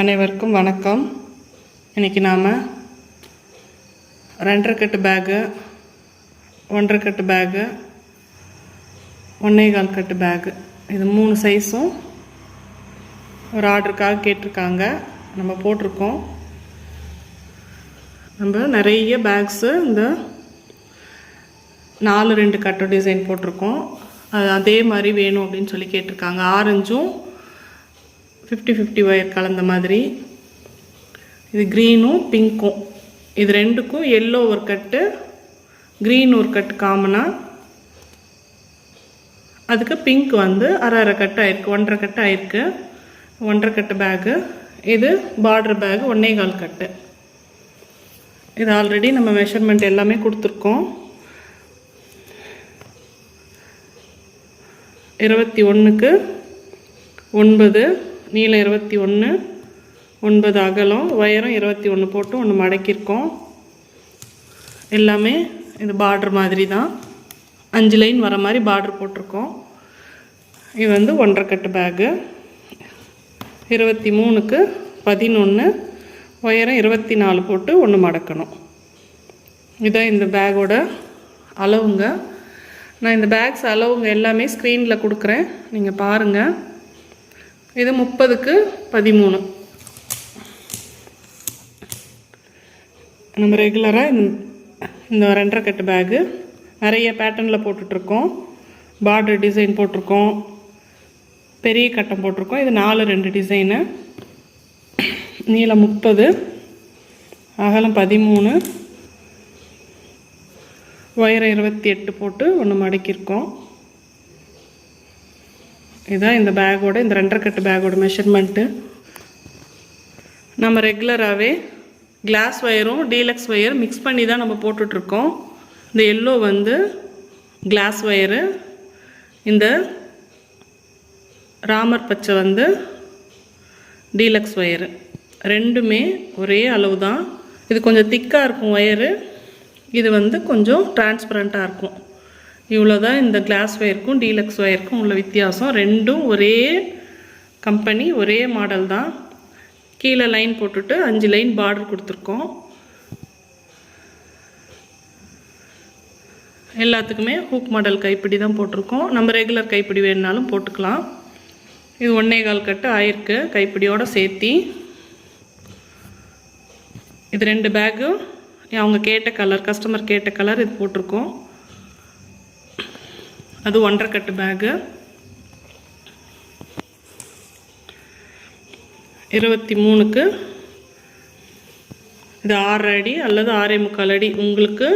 அனைவருக்கும் வணக்கம். இன்றைக்கி நாம் ரெண்டரை கட்டு பேகு ஒன்றரை கட்டு பேகு ஒன்றே கால் கட்டு பேகு இது மூணு சைஸும் ஒரு ஆர்டருக்காக கேட்டிருக்காங்க. நம்ம போட்டிருக்கோம். நம்ம நிறைய பேக்ஸு இந்த நாலு ரெண்டு கட்டு டிசைன் போட்டிருக்கோம். அது அதே மாதிரி வேணும் அப்படின்னு சொல்லி கேட்டிருக்காங்க. ஆரஞ்சும் ஃபிஃப்டி ஃபிஃப்டி ஒயர் கலந்த மாதிரி. இது க்ரீனும் பிங்க்கும் இது ரெண்டுக்கும் எல்லோ ஒரு கட்டு க்ரீன் ஒரு கட்டு காமனாக அதுக்கு பிங்க் வந்து அரை அரை கட்டு ஆயிருக்கு ஒன்றரை கட்டு ஆயிருக்கு. ஒன்றரை கட்டு பேகு இது பார்டர் பேக் ஒன்னே கால் கட்டு இது ஆல்ரெடி நம்ம மெஷர்மெண்ட் எல்லாமே கொடுத்துருக்கோம். இருபத்தி ஒன்றுக்கு ஒன்பது நீளம் இருபத்தி ஒன்று ஒன்பது அகலம் உயரம் இருபத்தி ஒன்று போட்டு ஒன்று மடக்கியிருக்கோம். எல்லாமே இது பார்ட்ரு மாதிரி தான். அஞ்சு லைன் வர மாதிரி பார்ட்ரு போட்டிருக்கோம். இது வந்து ஒன்றரை கட்டு பேகு இருபத்தி மூணுக்கு பதினொன்று உயரம் இருபத்தி நாலு போட்டு ஒன்று மடக்கணும். இதான் இந்த பேக்கோட அளவுங்க. நான் இந்த பேக்ஸ் அளவுங்க எல்லாமே ஸ்க்ரீனில் கொடுக்குறேன். நீங்கள் பாருங்கள் இது முப்பதுக்கு பதிமூணு. நம்ம ரெகுலராக இந்த ரெண்டரை கட்டு பேகு நிறைய பேட்டர்னில் போட்டுட்ருக்கோம். பார்டர் டிசைன் போட்டிருக்கோம். பெரிய கட்டம் போட்டிருக்கோம். இது நாலு ரெண்டு டிசைனு நீளம் முப்பது அகலம் பதிமூணு உயரம் இருபத்தி எட்டு போட்டு ஒன்று மடக்கியிருக்கோம். இதுதான் இந்த பேக்கோட இந்த ரெண்டரை கட்டு பேக்கோட மெஷர்மெண்ட்டு நம்ம ரெகுலராகவே கிளாஸ் ஒயரும் டீலக்ஸ் ஒயர் மிக்ஸ் பண்ணி தான் நம்ம போட்டுட்ருக்கோம். இந்த எல்லோ வந்து கிளாஸ் ஒயரு இந்த ராமர் பச்சை வந்து டீலக்ஸ் ஒயரு ரெண்டுமே ஒரே அளவு தான் இது கொஞ்சம் திக்காக இருக்கும் ஒயரு இது வந்து கொஞ்சம் டிரான்ஸ்பரண்ட்டாக இருக்கும். இவ்வளோ தான் இந்த கிளாஸ் ஒயருக்கும் டீலக்ஸ் ஒயருக்கும் உள்ள வித்தியாசம். ரெண்டும் ஒரே கம்பெனி ஒரே மாடல் தான். கீழே லைன் போட்டுட்டு அஞ்சு லைன் பார்டர் கொடுத்துருக்கோம். எல்லாத்துக்குமே ஹூக் மாடல் கைப்பிடி தான் போட்டிருக்கோம். நம்ம ரெகுலர் கைப்பிடி வேணுனாலும் போட்டுக்கலாம். இது ஒன்றே கால் கட்டு ஆயிருக்கு. கைப்பிடியோடு சேர்த்தி. இது ரெண்டு பேக்கு அவங்க கேட்ட கலர் கஸ்டமர் கேட்ட கலர் இது போட்டிருக்கோம். அது ஒன்றரை கட்டு பேகு இருபத்தி மூணுக்கு இது ஆறு அடி அல்லது ஆறே முக்கால் அடி. உங்களுக்கு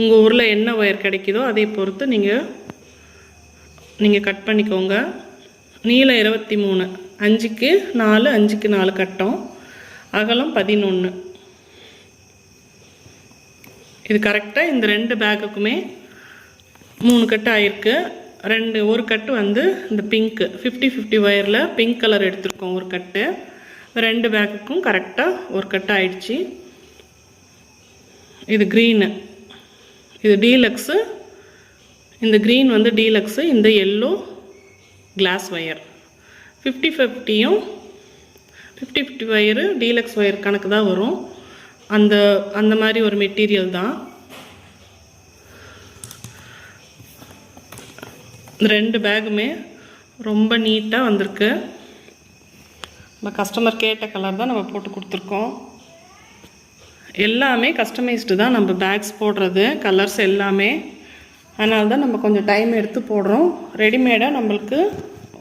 உங்கள் ஊரில் என்ன ஒயர் கிடைக்குதோ அதை பொறுத்து நீங்கள் நீங்கள் கட் பண்ணிக்கோங்க. நீளம் இருபத்தி மூணு. அஞ்சுக்கு நாலு அஞ்சுக்கு நாலு கட்டம். அகலம் பதினொன்று இது கரெக்டாக இந்த ரெண்டு பேக்குக்குமே மூணு கட்டு ஆயிருக்கு. ரெண்டு ஒரு கட்டு வந்து இந்த பிங்க்கு. ஃபிஃப்டி ஃபிஃப்டி ஒயரில் பிங்க் கலர் எடுத்திருக்கோம் ஒரு கட்டு. ரெண்டு பேக்குக்கும் கரெக்டாக ஒரு கட்டு ஆயிடுச்சு. இது க்ரீனு இது டீலக்ஸு இந்த க்ரீன் வந்து டீலக்ஸு இந்த yellow class wire fifty ஃபிஃப்டியும் fifty fifty wire deluxe wire கணக்கு தான் வரும். அந்த அந்த மாதிரி ஒரு மெட்டீரியல் தான். ரெண்டு பேகுமே ரொம்ப நீட்டாக வந்திருக்கு. நம்ம கஸ்டமர் கேட்ட கலர் தான் நம்ம போட்டு கொடுத்துருக்கோம். எல்லாமே கஸ்டமைஸ்டு தான் நம்ம பேக்ஸ் போடுறது கலர்ஸ் எல்லாமே. அதனால தான் நம்ம கொஞ்சம் டைம் எடுத்து போடுறோம். ரெடிமேடாக நம்மளுக்கு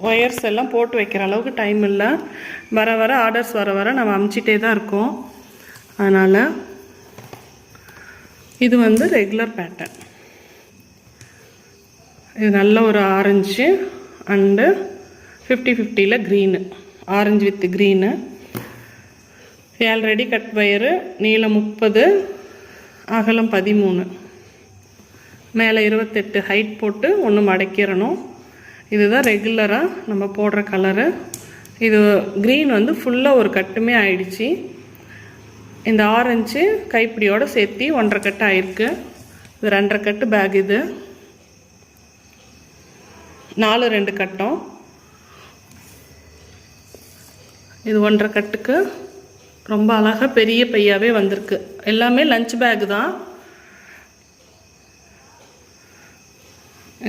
ஒயர்ஸ் எல்லாம் போட்டு வைக்கிற அளவுக்கு டைம் இல்லை. வர வர ஆர்டர்ஸ் வர வர நம்ம அமுச்சிட்டே தான் இருக்கோம். அதனால் இது வந்து ரெகுலர் பேட்டர்ன் இது நல்ல ஒரு ஆரஞ்சு அண்டு ஃபிஃப்டி ஃபிஃப்டியில் green orange with green already cut wire நீளம் முப்பது அகலம் பதிமூணு. மேலே இருபத்தெட்டு ஹைட் போட்டு ஒன்று மடக்கிடணும் இதுதான் ரெகுலராக நம்ம போடுற கலரு இது க்ரீன் வந்து ஃபுல்லாக ஒரு கட்டுமே ஆயிடுச்சு. இந்த ஆரஞ்சு கைப்பிடியோடு சேர்த்து ஒன்றரை கட்டு ஆயிருக்கு. இது ரெண்டரை கட்டு பேக் இது. நாலு ரெண்டு கட்டம். இது ஒன்றரை கட்டுக்கு. ரொம்ப அழகாக பெரிய பையாவே வந்திருக்கு. எல்லாமே லஞ்ச் பேக் தான்.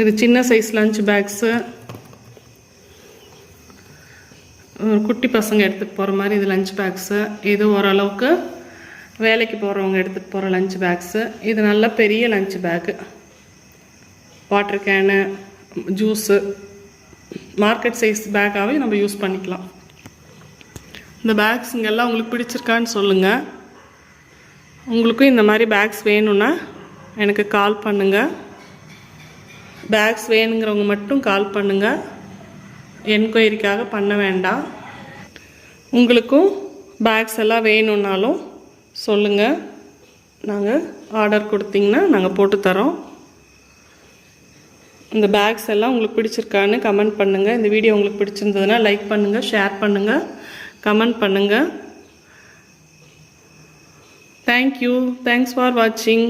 இது சின்ன சைஸ் லஞ்ச் பேக்ஸு ஒரு குட்டி பசங்க எடுத்துகிட்டு போகிற மாதிரி இது லஞ்ச் பேக்ஸு இது ஓரளவுக்கு வேலைக்கு போகிறவங்க எடுத்துகிட்டு போகிற லஞ்ச் பேக்ஸு இது நல்ல பெரிய lunch bag water can juice market size பேக்காகவே நம்ம யூஸ் பண்ணிக்கலாம். இந்த பேக்ஸுங்கெல்லாம் உங்களுக்கு பிடிச்சிருக்கான்னு சொல்லுங்கள் உங்களுக்கும் இந்த மாதிரி பேக்ஸ் வேணும்னா எனக்கு கால் பண்ணுங்கள் பேக்ஸ் வேணுங்கிறவங்க மட்டும் கால் பண்ணுங்கள் என்கொயரிக்காக பண்ண வேண்டாம். உங்களுக்கும் பேக்ஸ் எல்லாம் வேணும்னாலும் சொல்லுங்கள் நாங்கள் ஆர்டர் கொடுத்தீங்கன்னா நாங்கள் போட்டு தரோம். இந்த பேக்ஸ் எல்லாம் உங்களுக்கு பிடிச்சிருக்கான்னு கமெண்ட் பண்ணுங்கள் இந்த வீடியோ உங்களுக்கு பிடிச்சிருந்ததுன்னா லைக் பண்ணுங்கள் ஷேர் பண்ணுங்கள் கமெண்ட் பண்ணுங்கள் தேங்க்யூ தேங்க்ஸ் ஃபார் வாட்சிங்